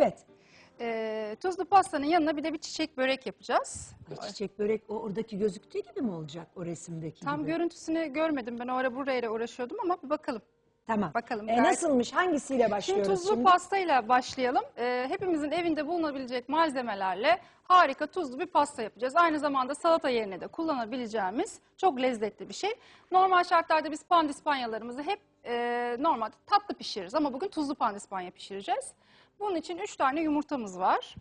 Evet. Ee, tuzlu pastanın yanına bir de bir çiçek börek yapacağız. Ay, çiçek börek o oradaki gözüktüğü gibi mi olacak o resimdeki Tam gibi? görüntüsünü görmedim. Ben o ara burayla uğraşıyordum ama bir bakalım. Tamam. Bakalım, E, gayet- nasılmış? Hangisiyle Şimdi başlıyoruz tuzlu şimdi? pastayla başlayalım. Ee, hepimizin evinde bulunabilecek malzemelerle harika tuzlu bir pasta yapacağız. Aynı zamanda salata yerine de kullanabileceğimiz çok lezzetli bir şey. Normal şartlarda biz pandispanyalarımızı hep e, normalde tatlı pişiririz ama bugün tuzlu pandispanya pişireceğiz. Bunun için 3 tane yumurtamız var.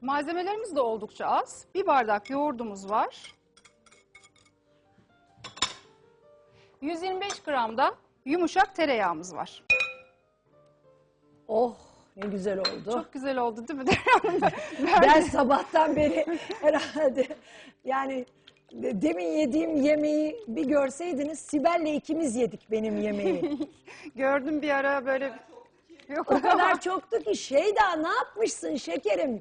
Malzemelerimiz de oldukça az. Bir bardak yoğurdumuz var. 125 gram da yumuşak tereyağımız var. Oh ne güzel oldu. Çok güzel oldu değil mi Derya Hanım? Ben sabahtan beri herhalde yani de- demin yediğim yemeği bir görseydiniz Sibel'le ikimiz yedik benim yemeği. Gördüm bir ara böyle... Yok o kadar çoktu ki şey daha ne yapmışsın şekerim?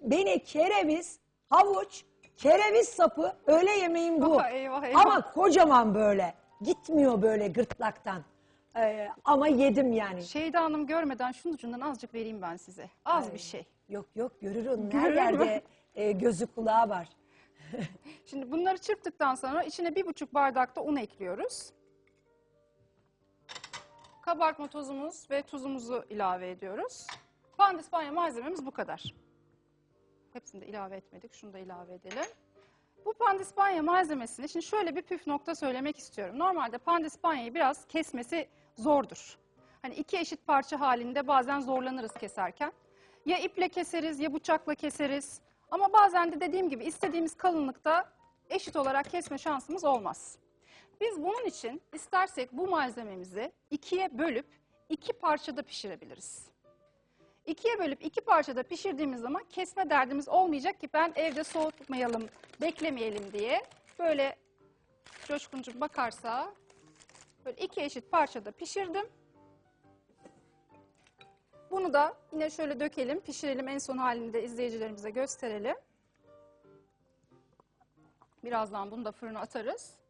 Beni kereviz, havuç, kereviz sapı öğle yemeğim bu. Eyvah, eyvah. Ama kocaman böyle gitmiyor böyle gırtlaktan. Ee, ama yedim yani. Şeyda Hanım görmeden şunun ucundan azıcık vereyim ben size. Az bir şey. Yok yok görür onun her Görür mü? yerde e, gözü kulağı var. Şimdi bunları çırptıktan sonra içine bir buçuk bardak da un ekliyoruz. Kabartma tozumuz ve tuzumuzu ilave ediyoruz. Pandispanya malzememiz bu kadar. Hepsini de ilave etmedik. Şunu da ilave edelim. Bu pandispanya malzemesini şimdi şöyle bir püf nokta söylemek istiyorum. Normalde pandispanyayı biraz kesmesi zordur. Hani iki eşit parça halinde bazen zorlanırız keserken. Ya iple keseriz ya bıçakla keseriz. Ama bazen de dediğim gibi istediğimiz kalınlıkta eşit olarak kesme şansımız olmaz. Biz bunun için istersek bu malzememizi ikiye bölüp iki parçada pişirebiliriz. İkiye bölüp iki parçada pişirdiğimiz zaman kesme derdimiz olmayacak ki ben evde soğutmayalım, beklemeyelim diye böyle Coşkuncuğum bakarsa böyle iki eşit parçada pişirdim. Bunu da yine şöyle dökelim, pişirelim en son halini de izleyicilerimize gösterelim. Birazdan bunu da fırına atarız.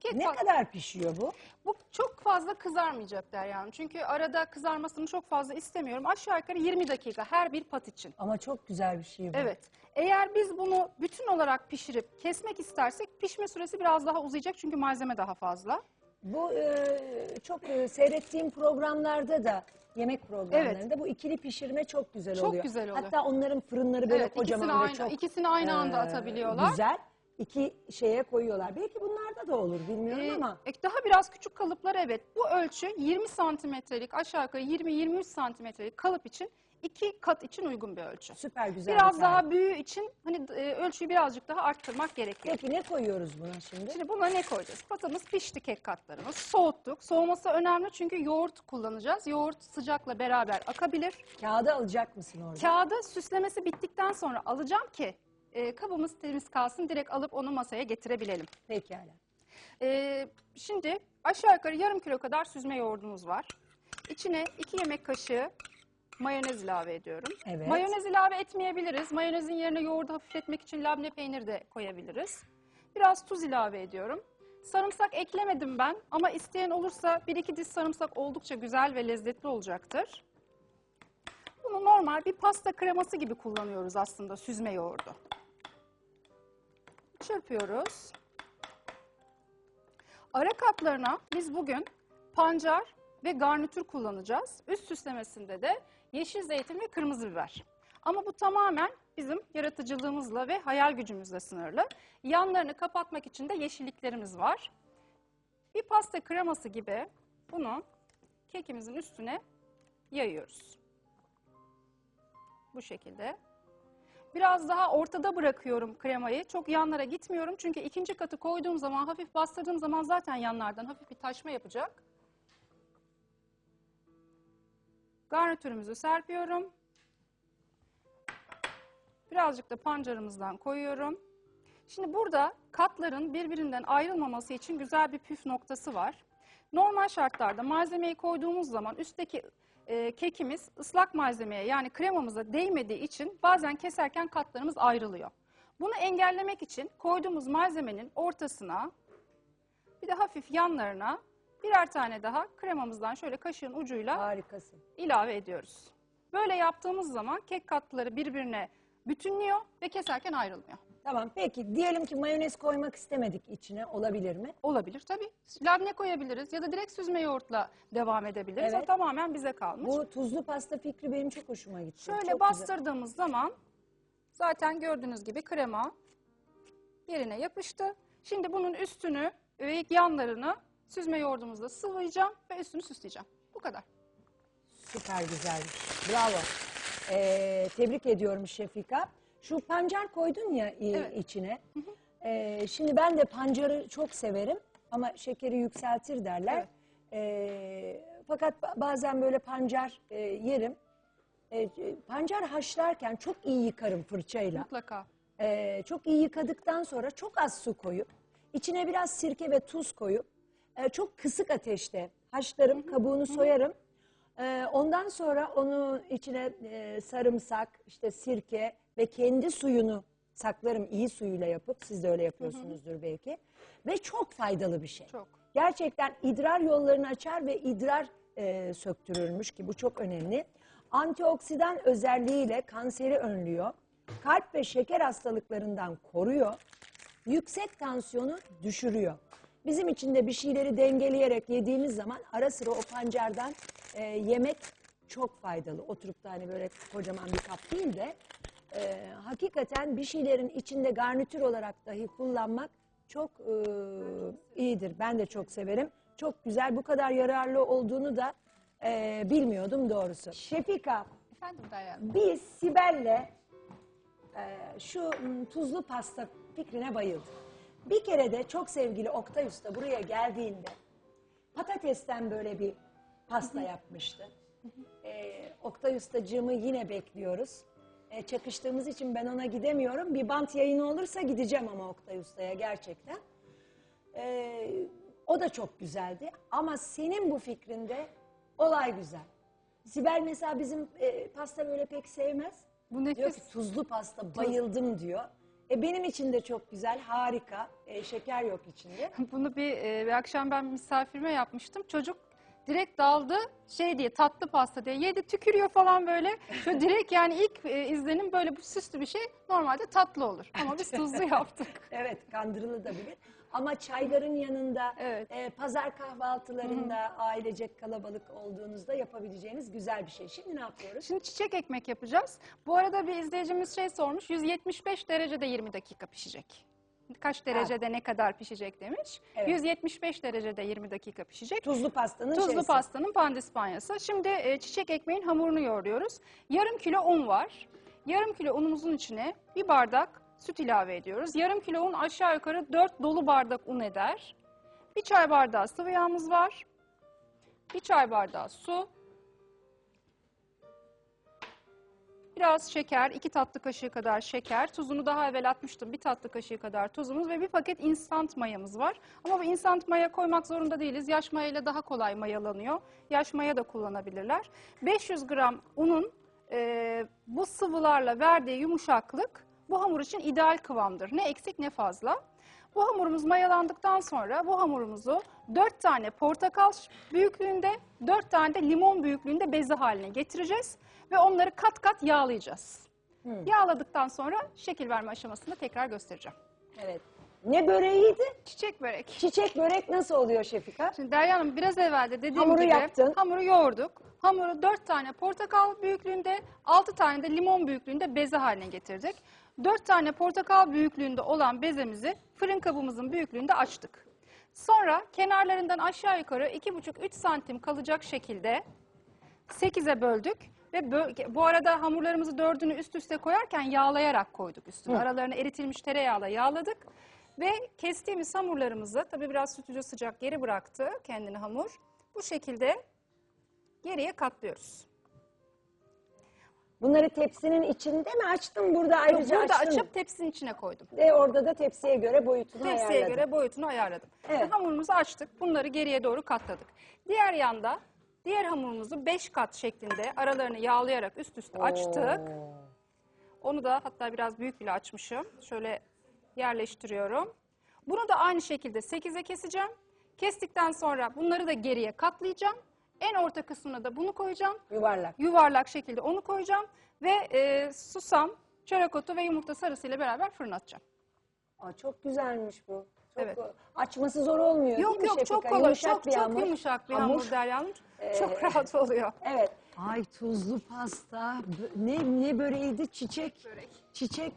Kek Ne kadar pişiyor bu? bu çok fazla kızarmayacak Derya. Çünkü arada kızarmasını çok fazla istemiyorum. Aşağı yukarı 20 dakika her bir pat için. Ama çok güzel bir şey bu. Evet. Eğer biz bunu bütün olarak pişirip kesmek istersek pişme süresi biraz daha uzayacak çünkü malzeme daha fazla. Bu e, çok e, seyrettiğim programlarda da yemek programlarında bu ikili pişirme çok güzel Çok oluyor. güzel oluyor. Hatta onların fırınları böyle Evet, kocaman ikisini ve aynı- çok ikisini aynı anda e, atabiliyorlar. Güzel. İki şeye koyuyorlar. Belki bunlarda da olur bilmiyorum Ee, ama. e, daha biraz küçük kalıplar evet. Bu ölçü 20 santimetrelik aşağı yukarı 20-23 santimetrelik kalıp için iki kat için uygun bir ölçü. Süper güzel. Biraz bir tarif. daha büyüğü için hani e, ölçüyü birazcık daha arttırmak gerekiyor. Peki ne koyuyoruz buna şimdi? Şimdi buna ne koyacağız? Patamız pişti kek katlarımız. Soğuttuk. Soğuması önemli çünkü yoğurt kullanacağız. Yoğurt sıcakla beraber akabilir. Kağıda alacak mısın orada? Kağıdı süslemesi bittikten sonra alacağım ki e, kabımız temiz kalsın. Direkt alıp onu masaya getirebilelim. Pekala. E, şimdi aşağı yukarı yarım kilo kadar süzme yoğurdumuz var. İçine iki yemek kaşığı mayonez ilave ediyorum. Evet. Mayonez ilave etmeyebiliriz. Mayonezin yerine yoğurdu hafifletmek için labne peynir de koyabiliriz. Biraz tuz ilave ediyorum. Sarımsak eklemedim ben ama isteyen olursa bir iki diş sarımsak oldukça güzel ve lezzetli olacaktır. Bunu normal bir pasta kreması gibi kullanıyoruz aslında süzme yoğurdu. Çırpıyoruz. Ara kaplarına biz bugün pancar ve garnitür kullanacağız. Üst süslemesinde de yeşil zeytin ve kırmızı biber. Ama bu tamamen bizim yaratıcılığımızla ve hayal gücümüzle sınırlı. Yanlarını kapatmak için de yeşilliklerimiz var. Bir pasta kreması gibi bunu kekimizin üstüne yayıyoruz. Bu şekilde. Biraz daha ortada bırakıyorum kremayı. Çok yanlara gitmiyorum. Çünkü ikinci katı koyduğum zaman, hafif bastırdığım zaman zaten yanlardan hafif bir taşma yapacak. Garnitürümüzü serpiyorum. Birazcık da pancarımızdan koyuyorum. Şimdi burada katların birbirinden ayrılmaması için güzel bir püf noktası var. Normal şartlarda malzemeyi koyduğumuz zaman üstteki e, kekimiz ıslak malzemeye yani kremamıza değmediği için bazen keserken katlarımız ayrılıyor. Bunu engellemek için koyduğumuz malzemenin ortasına bir de hafif yanlarına birer tane daha kremamızdan şöyle kaşığın ucuyla Harikasın. ilave ediyoruz. Böyle yaptığımız zaman kek katları birbirine bütünlüyor ve keserken ayrılmıyor. Tamam peki diyelim ki mayonez koymak istemedik içine olabilir mi? Olabilir tabii. Labne koyabiliriz ya da direkt süzme yoğurtla devam edebiliriz. Evet. O tamamen bize kalmış. Bu tuzlu pasta fikri benim çok hoşuma gitti. Şöyle Çok güzel. bastırdığımız zaman zaten gördüğünüz gibi krema yerine yapıştı. Şimdi bunun üstünü ve yanlarını süzme yoğurdumuzla sıvayacağım ve üstünü süsleyeceğim. Bu kadar. Süper güzelmiş. Bravo. Ee, tebrik ediyorum Şefika. Şu pancar koydun ya i- Evet. içine. Ee, şimdi ben de pancarı çok severim ama şekeri yükseltir derler. Evet. Ee, fakat ba- bazen böyle pancar e, yerim. Ee, pancar haşlarken çok iyi yıkarım fırçayla. Mutlaka. Ee, çok iyi yıkadıktan sonra çok az su koyup içine biraz sirke ve tuz koyup e, çok kısık ateşte haşlarım, kabuğunu soyarım. Ee, ondan sonra onun içine e, sarımsak, işte sirke ve kendi suyunu saklarım iyi suyuyla yapıp siz de öyle yapıyorsunuzdur belki. Ve çok faydalı bir şey. Çok. Gerçekten idrar yollarını açar ve idrar e, söktürürmüş ki bu çok önemli. Antioksidan özelliğiyle kanseri önlüyor. Kalp ve şeker hastalıklarından koruyor. Yüksek tansiyonu düşürüyor. Bizim için de bir şeyleri dengeleyerek yediğimiz zaman ara sıra o pancardan e, yemek çok faydalı. Oturup da hani böyle kocaman bir kap değil de e, hakikaten bir şeylerin içinde garnitür olarak dahi kullanmak çok e, iyidir. Ben de çok severim. Çok güzel. Bu kadar yararlı olduğunu da e, bilmiyordum doğrusu. Şefika, Efendim Derya. biz Sibel'le e, şu m, tuzlu pasta fikrine bayıldık. Bir kere de çok sevgili Oktay Usta buraya geldiğinde patatesten böyle bir pasta yapmıştı. E, Oktay Ustacığımı yine bekliyoruz. E, çakıştığımız için ben ona gidemiyorum. Bir bant yayını olursa gideceğim ama Oktay Usta'ya gerçekten. E, o da çok güzeldi. Ama senin bu fikrinde olay güzel. Sibel mesela bizim e, pasta böyle pek sevmez. Bu Diyor ki nefis. tuzlu pasta bayıldım diyor. E benim için de çok güzel, harika. E, şeker yok içinde. Bunu bir, e, bir akşam ben misafirime yapmıştım. Çocuk direkt daldı şey diye tatlı pasta diye yedi tükürüyor falan böyle. Şöyle direkt yani ilk e, izlenim böyle bu süslü bir şey normalde tatlı olur. Ama biz tuzlu yaptık. Evet, kandırılabilir. Ama çayların yanında, Evet. e, pazar kahvaltılarında ailecek kalabalık olduğunuzda yapabileceğiniz güzel bir şey. Şimdi ne yapıyoruz? Şimdi çiçek ekmek yapacağız. Bu arada bir izleyicimiz şey sormuş. 175 derecede 20 dakika pişecek. Kaç derecede ne kadar pişecek demiş. Evet. 175 derecede 20 dakika pişecek. Tuzlu pastanın Tuzlu şeysi. pastanın pandispanyası. Şimdi e, çiçek ekmeğin hamurunu yoğuruyoruz. Yarım kilo un var. Yarım kilo unumuzun içine bir bardak süt ilave ediyoruz. Yarım kilo un aşağı yukarı 4 dolu bardak un eder. Bir çay bardağı sıvı yağımız var. Bir çay bardağı su. Biraz şeker, iki tatlı kaşığı kadar şeker. Tuzunu daha evvel atmıştım. Bir tatlı kaşığı kadar tuzumuz ve bir paket instant mayamız var. Ama bu instant maya koymak zorunda değiliz. Yaş maya ile daha kolay mayalanıyor. Yaş maya da kullanabilirler. 500 gram unun e, bu sıvılarla verdiği yumuşaklık bu hamur için ideal kıvamdır. Ne eksik ne fazla. Bu hamurumuz mayalandıktan sonra bu hamurumuzu 4 tane portakal büyüklüğünde, 4 tane de limon büyüklüğünde bezi haline getireceğiz ve onları kat kat yağlayacağız. Yağladıktan sonra şekil verme aşamasında tekrar göstereceğim. Evet. Ne böreğiydi? Çiçek börek. Çiçek börek nasıl oluyor Şefika? Şimdi Derya Hanım biraz evvel de dediğim Hamuru gibi yaptın. hamuru yoğurduk. Hamuru 4 tane portakal büyüklüğünde, 6 tane de limon büyüklüğünde beze haline getirdik. 4 tane portakal büyüklüğünde olan bezemizi fırın kabımızın büyüklüğünde açtık. Sonra kenarlarından aşağı yukarı 2,5-3 santim kalacak şekilde 8'e böldük. Ve bu arada hamurlarımızı dördünü üst üste koyarken yağlayarak koyduk üstüne. Aralarını eritilmiş tereyağla yağladık. Ve kestiğimiz hamurlarımızı, tabii biraz sütücü sıcak geri bıraktı kendini hamur. Bu şekilde geriye katlıyoruz. Bunları tepsinin içinde mi açtın? Burada ayrıca Burada açtın. açıp tepsinin içine koydum. Ve orada da tepsiye göre boyutunu Tepsiye ayarladın. göre boyutunu ayarladım. Evet. Ve Hamurumuzu açtık. Bunları geriye doğru katladık. Diğer yanda diğer hamurumuzu 5 kat şeklinde aralarını yağlayarak üst üste açtık. Oo. Onu da hatta biraz büyük bile açmışım. Şöyle yerleştiriyorum. Bunu da aynı şekilde 8'e keseceğim. Kestikten sonra bunları da geriye katlayacağım. En orta kısmına da bunu koyacağım. Yuvarlak. Yuvarlak şekilde onu koyacağım. Ve e, susam, çörek otu ve yumurta sarısıyla beraber fırına atacağım. Aa, çok güzelmiş bu. Çok Evet. Açması zor olmuyor değil Yok mi yok çok Şefika? kolay, Yumuşak çok bir çok hamur. yumuşak bir Hamur. hamur Derya Hanım. Ee, Çok rahat oluyor. Evet. Ay tuzlu pasta. bö- Ne ne böreğiydi? Çiçek. Börek. Çiçek.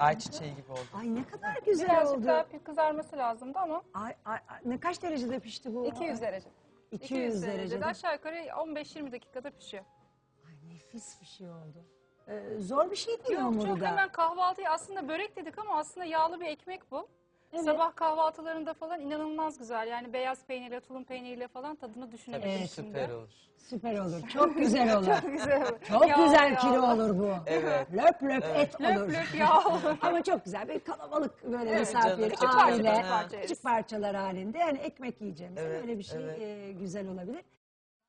Ayçiçeği gibi oldu. Ay ne kadar güzel Birazcık oldu. daha kızarması lazımdı ama Ay, ay, ay, ne kaç derecede pişti bu? 200 derece. 200, derecede. Aşağı yukarı 15-20 dakikada pişiyor. Ay nefis bir şey oldu. Ee, zor bir şey değil Yok hamuru çok hemen kahvaltıya aslında börek dedik ama aslında yağlı bir ekmek bu. Evet. Sabah kahvaltılarında falan inanılmaz güzel. Yani beyaz peynirle, tulum peyniriyle falan tadını düşünebiliriz Tabii şimdi. süper olur. Süper olur. Çok güzel olur. Çok güzel olur. Çok güzel kilo olur bu. Evet. Löp löp et olur. Löp löp yağ olur. Ama çok güzel. Bir kalabalık böyle Evet, misafir, canım, küçük aile, parça, küçük parçalar halinde. Yani ekmek yiyeceğimiz Evet, öyle bir şey evet. e, güzel olabilir.